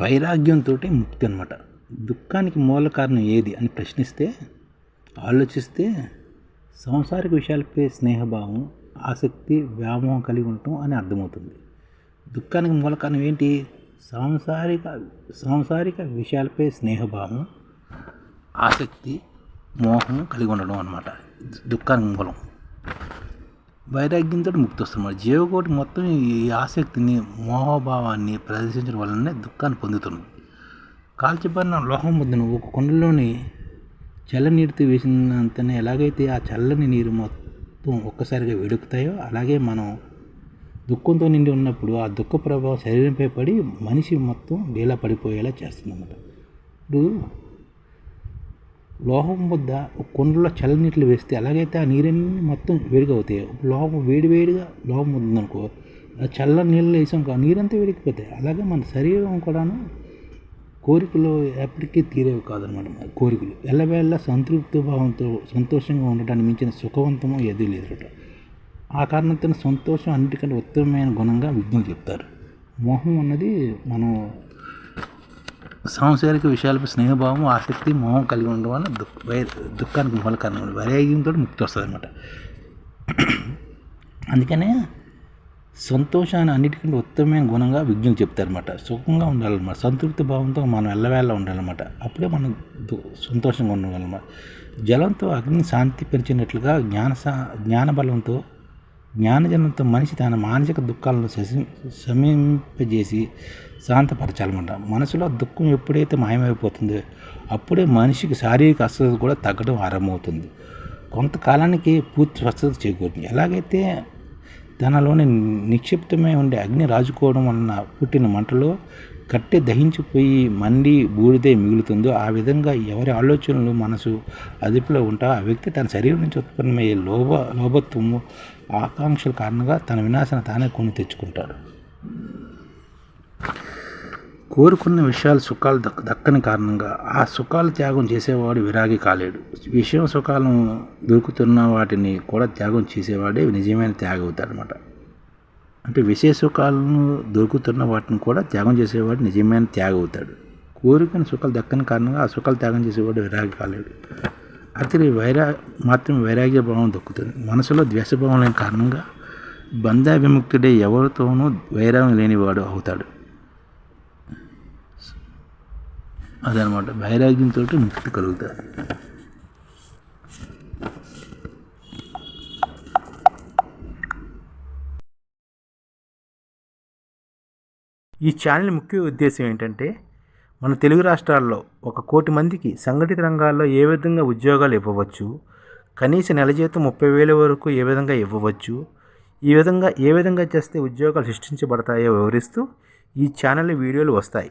వైరాగ్యంతో ముక్తి అనమాట దుఃఖానికి మూల కారణం ఏది అని ప్రశ్నిస్తే ఆలోచిస్తే సంసారిక విషయాలపై స్నేహభావం ఆసక్తి వ్యామోహం కలిగి ఉండటం అని అర్థమవుతుంది. దుఃఖానికి మూల కారణం ఏంటి? సాంసారిక సాంసారిక విషయాలపై స్నేహభావం ఆసక్తి మోహం కలిగి ఉండడం అనమాట దుఃఖానికి మూలం. వైరాగ్యంతో ముక్తి వస్తుంది జీవకోటి మొత్తం ఈ ఆసక్తిని మోహభావాన్ని ప్రదర్శించడం వల్లనే దుఃఖాన్ని పొందుతుంది కాల్చిబడిన లోహం ముద్దను ఒక కుండలోని చల్లనీటితో వేసినంతనే ఎలాగైతే ఆ చల్లని నీరు మొత్తం ఒక్కసారిగా వేడుకుతాయో అలాగే మనం దుఃఖంతో నిండి ఉన్నప్పుడు ఆ దుఃఖ ప్రభావం శరీరంపై పడి మనిషి మొత్తం డీలా పడిపోయేలా చేస్తుందన్నమాట. ఇప్పుడు లోహం వద్ద ఒక కుండలో చల్లనీటిలో వేస్తే ఎలాగైతే ఆ నీరన్నీ మొత్తం వేడిగా అవుతాయి లోహం వేడి వేడిగా లోహం ఉందనుకో చల్లని చల్ల నీళ్ళు వేసాం ఆ నీరంతా వేడికిపోతాయి అలాగే మన శరీరం కూడాను కోరికలు ఎప్పటికీ తీరేవి కాదనమాట కోరికలు. ఎల్లవేళ్ళ సంతృప్తి భావంతో సంతోషంగా ఉండటానికి మించిన సుఖవంతమో ఏదీ లేదు ఆ కారణంతో సంతోషం అన్నిటికంటే ఉత్తమమైన గుణంగా విజ్ఞులు చెప్తారు. మోహం అన్నది మనం సాంసారిక విషయాలపై స్నేహభావం ఆసక్తి మోహం కలిగి ఉండడం వల్ల దుఃఖానికి మూల కారణం. వైరాగ్యంతో ముక్తి వస్తుంది అనమాట అందుకనే సంతోషాన్ని అన్నిటికంటే ఉత్తమమైన గుణంగా విజ్ఞులు చెప్తారనమాట సుఖంగా ఉండాలన్నమాట. సంతృప్తి భావంతో మనం ఎల్లవేళ్ళ ఉండాలన్నమాట. అప్పుడే మనం దు- సంతోషంగా ఉండగలమాట జలంతో అగ్ని శాంతి పెంచినట్లుగా జ్ఞాన సా- జ్ఞాన బలంతో జ్ఞానజనంతో మనిషి తన మానసిక దుఃఖాలను శసి- శమింపజేసి శాంతపరచాలన్నమాట. మనసులో దుఃఖం ఎప్పుడైతే మాయమైపోతుందో అప్పుడే మనిషికి శారీరక అస్వస్థత కూడా తగ్గడం ఆరంభమవుతుంది. కొంతకాలానికి పూర్తి స్వస్థత చేకూరుతుంది. ఎలాగైతే తనలోని నిక్షిప్తమై ఉండే అగ్ని రాజుకోవడం వలన పుట్టిన మంటలో కట్టె దహించిపోయి మండి బూడిదే మిగులుతుందో ఆ విధంగా ఎవరి ఆలోచనలు మనసు అదుపులో ఉంటా ఆ వ్యక్తి తన శరీరం నుంచి ఉత్పన్నమయ్యే లోభ లోభత్వము ఆకాంక్షల కారణంగా తన వినాశన తానే కొని తెచ్చుకుంటాడు. కోరుకున్న విషయాలు సుఖాలు దక్క దక్కని కారణంగా ఆ సుఖాలు త్యాగం చేసేవాడు విరాగి కాలేడు. విషయం సుఖాలను దొరుకుతున్న వాటిని కూడా త్యాగం చేసేవాడే నిజమైన త్యాగం అవుతాడనమాట అంటే విషయ సుఖాలను దొరుకుతున్న వాటిని కూడా త్యాగం చేసేవాడు నిజమైన త్యాగం అవుతాడు కోరికని సుఖాలు దక్కని కారణంగా ఆ సుఖాలు త్యాగం చేసేవాడు విరాగి కాలేడు. అతని వైరా మాత్రం వైరాగ్య భావం దక్కుతుంది. మనసులో ద్వేషభావం లేని కారణంగా బంధ విముక్తుడే ఎవరితోనూ వైరాగ్యం లేనివాడు అవుతాడు. అదనమాట. వైరాగ్యంతో ముక్తి కలుగుతుంది ఈ ఛానల్ ముఖ్య ఉద్దేశం ఏంటంటే మన తెలుగు రాష్ట్రాల్లో ఒక కోటి మందికి సంఘటిత రంగాల్లో ఏ విధంగా ఉద్యోగాలు ఇవ్వవచ్చు కనీస నెల జీతం ముప్పై వేల వరకు ఏ విధంగా ఇవ్వవచ్చు ఈ విధంగా ఏ విధంగా చేస్తే ఉద్యోగాలు సృష్టించబడతాయో వివరిస్తూ ఈ ఛానల్ వీడియోలు వస్తాయి.